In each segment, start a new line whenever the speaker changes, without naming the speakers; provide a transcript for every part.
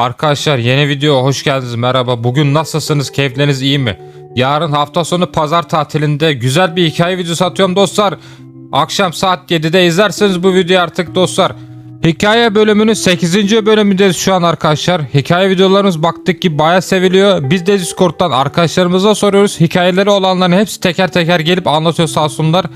Arkadaşlar yeni video hoş geldiniz merhaba. Bugün nasılsınız? Keyifleriniz iyi mi? Yarın hafta sonu pazar tatilinde güzel bir hikaye videosu atıyorum dostlar. Akşam saat 7'de izlerseniz bu videoyu artık dostlar. Hikaye bölümünün 8. bölümündeyiz şu an arkadaşlar. Hikaye videolarımız baktık ki baya seviliyor. Biz de Discord'dan arkadaşlarımıza soruyoruz. Hikayeleri olanların hepsi teker teker gelip anlatıyor sağ olsunlar.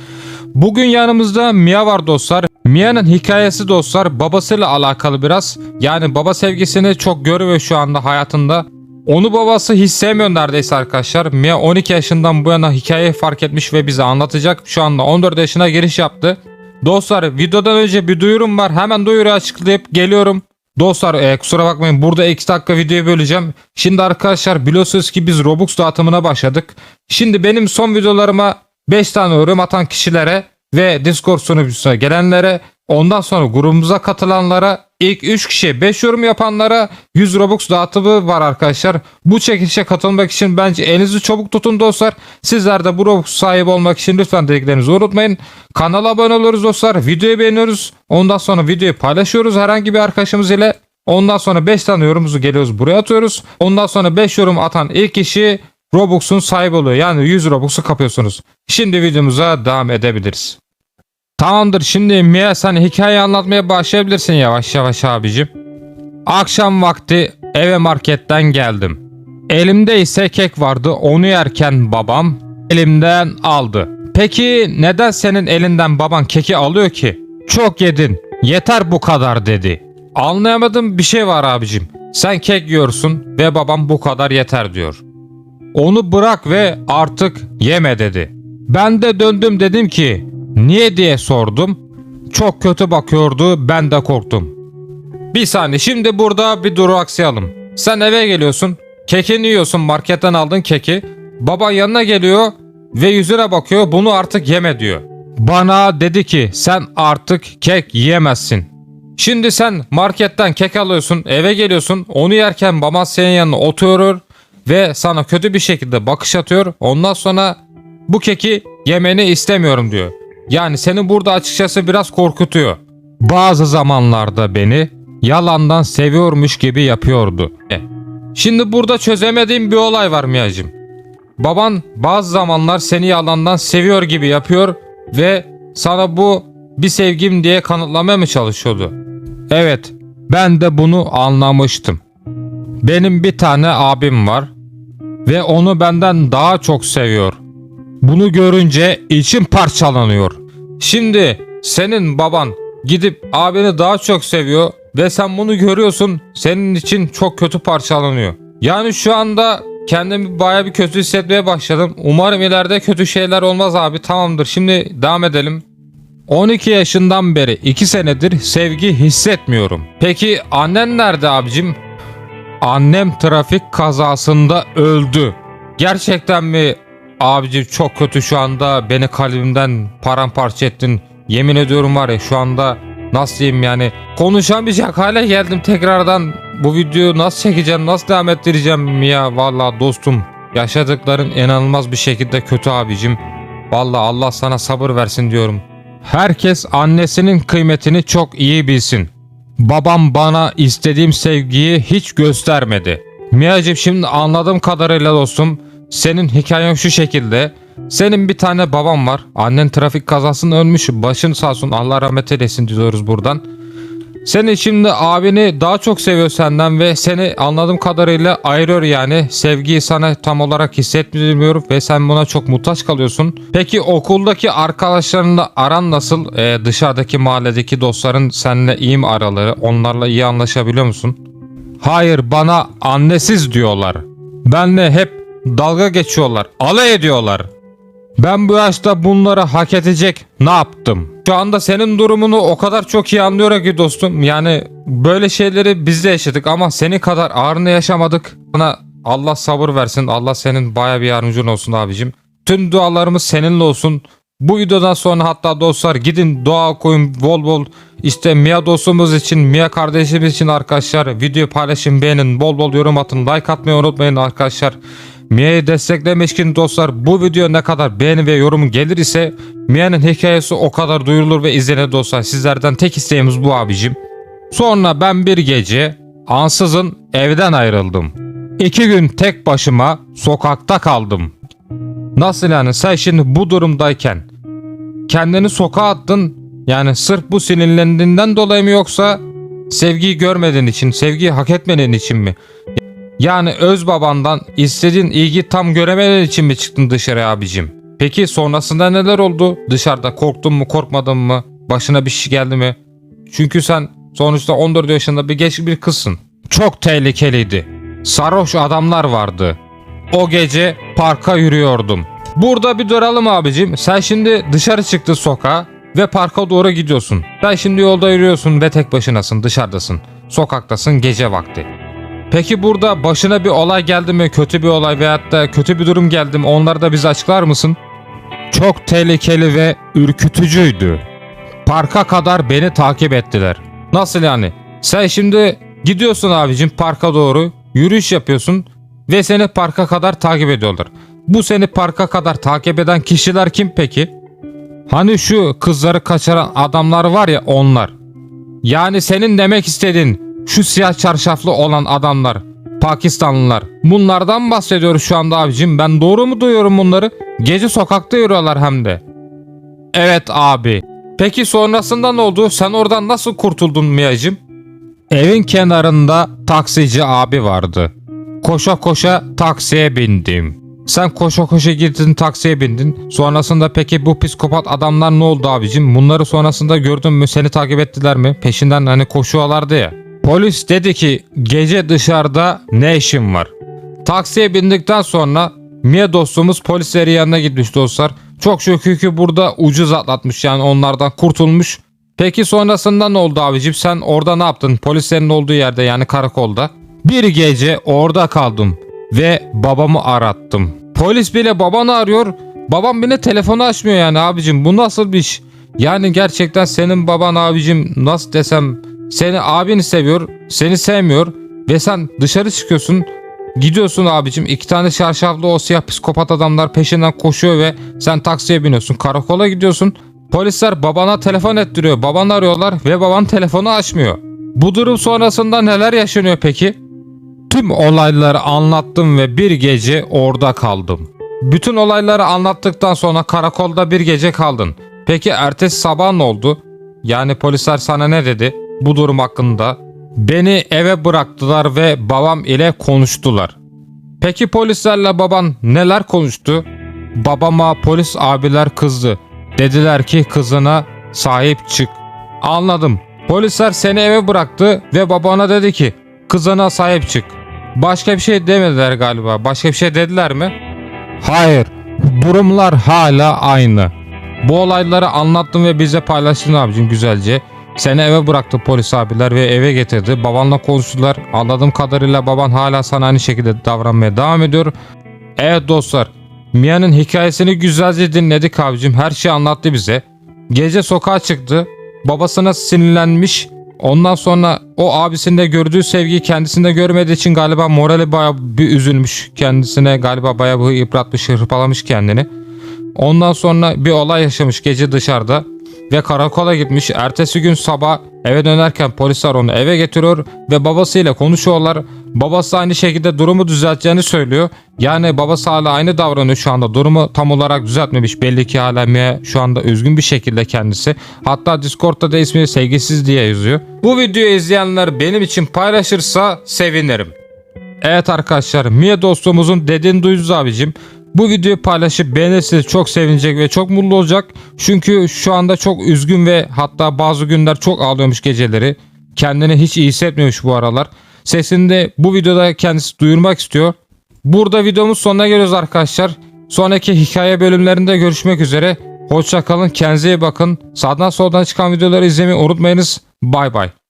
Bugün yanımızda Mia var dostlar. Mia'nın hikayesi dostlar babasıyla alakalı biraz. Yani baba sevgisini çok görüyor şu anda hayatında. Onu babası hiç sevmiyor neredeyse arkadaşlar. Mia 12 yaşından bu yana hikayeyi fark etmiş ve bize anlatacak. Şu anda 14 yaşına giriş yaptı. Dostlar videodan önce bir duyurum var. Hemen duyuru açıklayıp geliyorum. Dostlar e, kusura bakmayın burada 2 dakika videoyu böleceğim. Şimdi arkadaşlar biliyorsunuz ki biz Robux dağıtımına başladık. Şimdi benim son videolarıma 5 tane yorum atan kişilere ve Discord sunucusuna gelenlere ondan sonra grubumuza katılanlara ilk 3 kişiye 5 yorum yapanlara 100 Robux dağıtımı var arkadaşlar. Bu çekilişe katılmak için bence elinizi çabuk tutun dostlar. Sizler de bu Robux sahibi olmak için lütfen dediklerinizi unutmayın. Kanala abone oluruz dostlar. Videoyu beğeniyoruz. Ondan sonra videoyu paylaşıyoruz herhangi bir arkadaşımız ile. Ondan sonra 5 tane yorumumuzu geliyoruz buraya atıyoruz. Ondan sonra 5 yorum atan ilk kişi Robux'un sahibi oluyor. Yani 100 Robux'u kapıyorsunuz. Şimdi videomuza devam edebiliriz. Tamamdır şimdi Mia sen hikaye anlatmaya başlayabilirsin yavaş yavaş abicim. Akşam vakti eve marketten geldim. Elimde ise kek vardı onu yerken babam elimden aldı. Peki neden senin elinden baban keki alıyor ki? Çok yedin yeter bu kadar dedi. Anlayamadığım bir şey var abicim. Sen kek yiyorsun ve babam bu kadar yeter diyor. Onu bırak ve artık yeme dedi. Ben de döndüm dedim ki niye diye sordum. Çok kötü bakıyordu ben de korktum. Bir saniye şimdi burada bir duraksayalım. Sen eve geliyorsun. Kekini yiyorsun marketten aldın keki. Baba yanına geliyor ve yüzüne bakıyor bunu artık yeme diyor. Bana dedi ki sen artık kek yiyemezsin. Şimdi sen marketten kek alıyorsun eve geliyorsun onu yerken baban senin yanına oturuyor ve sana kötü bir şekilde bakış atıyor. Ondan sonra bu keki yemeni istemiyorum diyor. Yani seni burada açıkçası biraz korkutuyor. Bazı zamanlarda beni yalandan seviyormuş gibi yapıyordu. E, Şimdi burada çözemediğim bir olay var Miyacım. Baban bazı zamanlar seni yalandan seviyor gibi yapıyor ve sana bu bir sevgim diye kanıtlamaya mı çalışıyordu? Evet, ben de bunu anlamıştım. Benim bir tane abim var ve onu benden daha çok seviyor. Bunu görünce içim parçalanıyor. Şimdi senin baban gidip abini daha çok seviyor ve sen bunu görüyorsun. Senin için çok kötü parçalanıyor. Yani şu anda kendimi baya bir kötü hissetmeye başladım. Umarım ileride kötü şeyler olmaz abi. Tamamdır. Şimdi devam edelim. 12 yaşından beri 2 senedir sevgi hissetmiyorum. Peki annen nerede abicim? Annem trafik kazasında öldü. Gerçekten mi abicim çok kötü şu anda beni kalbimden paramparça ettin. Yemin ediyorum var ya şu anda nasıl diyeyim yani konuşamayacak hale geldim tekrardan. Bu videoyu nasıl çekeceğim nasıl devam ettireceğim ya valla dostum. Yaşadıkların inanılmaz bir şekilde kötü abicim. Valla Allah sana sabır versin diyorum. Herkes annesinin kıymetini çok iyi bilsin. Babam bana istediğim sevgiyi hiç göstermedi. Mia'cığım şimdi anladığım kadarıyla dostum senin hikayen şu şekilde. Senin bir tane baban var. Annen trafik kazasında ölmüş. Başın sağ olsun Allah rahmet eylesin diyoruz buradan. Senin şimdi abini daha çok seviyor senden ve seni anladığım kadarıyla ayırıyor yani. Sevgiyi sana tam olarak hissetmiyorum ve sen buna çok muhtaç kalıyorsun. Peki okuldaki arkadaşlarınla aran nasıl? Ee, dışarıdaki mahalledeki dostların seninle iyi mi araları? Onlarla iyi anlaşabiliyor musun? Hayır bana annesiz diyorlar. Benle hep dalga geçiyorlar. Alay ediyorlar. Ben bu yaşta bunları hak edecek ne yaptım? Şu anda senin durumunu o kadar çok iyi anlıyorum ki dostum. Yani böyle şeyleri biz de yaşadık ama senin kadar ağırını yaşamadık. Bana Allah sabır versin. Allah senin baya bir yardımcın olsun abicim. Tüm dualarımız seninle olsun. Bu videodan sonra hatta dostlar gidin dua okuyun bol bol. İşte Mia dostumuz için, Mia kardeşimiz için arkadaşlar video paylaşın, beğenin, bol bol yorum atın, like atmayı unutmayın arkadaşlar. Mia'yı desteklemek için dostlar bu video ne kadar beğeni ve yorum gelir ise Mia'nın hikayesi o kadar duyurulur ve izlenir dostlar. Sizlerden tek isteğimiz bu abicim. Sonra ben bir gece ansızın evden ayrıldım. İki gün tek başıma sokakta kaldım. Nasıl yani sen şimdi bu durumdayken kendini sokağa attın yani sırf bu sinirlendiğinden dolayı mı yoksa sevgiyi görmediğin için, sevgiyi hak etmediğin için mi? Yani öz babandan istediğin ilgi tam göremediğin için mi çıktın dışarı abicim? Peki sonrasında neler oldu? Dışarıda korktun mu, korkmadın mı? Başına bir şey geldi mi? Çünkü sen sonuçta 14 yaşında bir genç bir kızsın. Çok tehlikeliydi. Sarhoş adamlar vardı. O gece parka yürüyordum. Burada bir duralım abicim. Sen şimdi dışarı çıktın sokağa ve parka doğru gidiyorsun. Sen şimdi yolda yürüyorsun ve tek başınasın, dışarıdasın. Sokaktasın gece vakti. Peki burada başına bir olay geldi mi? Kötü bir olay veyahut da kötü bir durum geldi mi? Onları da bize açıklar mısın? Çok tehlikeli ve ürkütücüydü. Parka kadar beni takip ettiler. Nasıl yani? Sen şimdi gidiyorsun abicim parka doğru yürüyüş yapıyorsun ve seni parka kadar takip ediyorlar. Bu seni parka kadar takip eden kişiler kim peki? Hani şu kızları kaçıran adamlar var ya onlar. Yani senin demek istediğin şu siyah çarşaflı olan adamlar, Pakistanlılar. Bunlardan bahsediyoruz şu anda abicim. Ben doğru mu duyuyorum bunları? Gece sokakta yürüyorlar hem de. Evet abi. Peki sonrasında ne oldu? Sen oradan nasıl kurtuldun Mia'cım? Evin kenarında taksici abi vardı. Koşa koşa taksiye bindim. Sen koşa koşa gittin taksiye bindin. Sonrasında peki bu psikopat adamlar ne oldu abicim? Bunları sonrasında gördün mü? Seni takip ettiler mi? Peşinden hani koşuyorlardı ya. Polis dedi ki gece dışarıda ne işin var? Taksiye bindikten sonra Mia dostumuz polislerin yanına gitmiş dostlar. Çok şükür ki burada ucuz atlatmış yani onlardan kurtulmuş. Peki sonrasında ne oldu abicim? Sen orada ne yaptın? Polislerin olduğu yerde yani karakolda. Bir gece orada kaldım ve babamı arattım. Polis bile babanı arıyor. Babam bile telefonu açmıyor yani abicim. Bu nasıl bir iş? Yani gerçekten senin baban abicim nasıl desem seni abini seviyor, seni sevmiyor ve sen dışarı çıkıyorsun. Gidiyorsun abicim iki tane şarşaflı o siyah psikopat adamlar peşinden koşuyor ve sen taksiye biniyorsun. Karakola gidiyorsun. Polisler babana telefon ettiriyor. Babanı arıyorlar ve baban telefonu açmıyor. Bu durum sonrasında neler yaşanıyor peki? Tüm olayları anlattım ve bir gece orada kaldım. Bütün olayları anlattıktan sonra karakolda bir gece kaldın. Peki ertesi sabah ne oldu? Yani polisler sana ne dedi bu durum hakkında? Beni eve bıraktılar ve babam ile konuştular. Peki polislerle baban neler konuştu? Babama polis abiler kızdı. Dediler ki kızına sahip çık. Anladım. Polisler seni eve bıraktı ve babana dedi ki kızına sahip çık. Başka bir şey demediler galiba. Başka bir şey dediler mi? Hayır. Durumlar hala aynı. Bu olayları anlattım ve bize paylaştın abicim güzelce. Seni eve bıraktı polis abiler ve eve getirdi. Babanla konuştular. Anladığım kadarıyla baban hala sana aynı şekilde davranmaya devam ediyor. Evet dostlar. Mia'nın hikayesini güzelce dinledik abicim. Her şeyi anlattı bize. Gece sokağa çıktı. Babasına sinirlenmiş. Ondan sonra o abisinde gördüğü sevgiyi kendisinde görmediği için galiba morali bayağı bir üzülmüş. Kendisine galiba bayağı bir yıpratmış, hırpalamış kendini. Ondan sonra bir olay yaşamış gece dışarıda ve karakola gitmiş. Ertesi gün sabah eve dönerken polisler onu eve getiriyor ve babasıyla konuşuyorlar. Babası aynı şekilde durumu düzelteceğini söylüyor. Yani babası hala aynı davranıyor şu anda. Durumu tam olarak düzeltmemiş. Belli ki hala Mia şu anda üzgün bir şekilde kendisi. Hatta Discord'da da ismi sevgisiz diye yazıyor. Bu videoyu izleyenler benim için paylaşırsa sevinirim. Evet arkadaşlar Mia dostumuzun dediğini duydunuz abicim. Bu videoyu paylaşıp beğenirseniz çok sevinecek ve çok mutlu olacak. Çünkü şu anda çok üzgün ve hatta bazı günler çok ağlıyormuş geceleri. Kendini hiç iyi hissetmiyormuş bu aralar. Sesini de bu videoda kendisi duyurmak istiyor. Burada videomuz sonuna geliyoruz arkadaşlar. Sonraki hikaye bölümlerinde görüşmek üzere. Hoşçakalın, kendinize iyi bakın. Sağdan soldan çıkan videoları izlemeyi unutmayınız. Bay bay.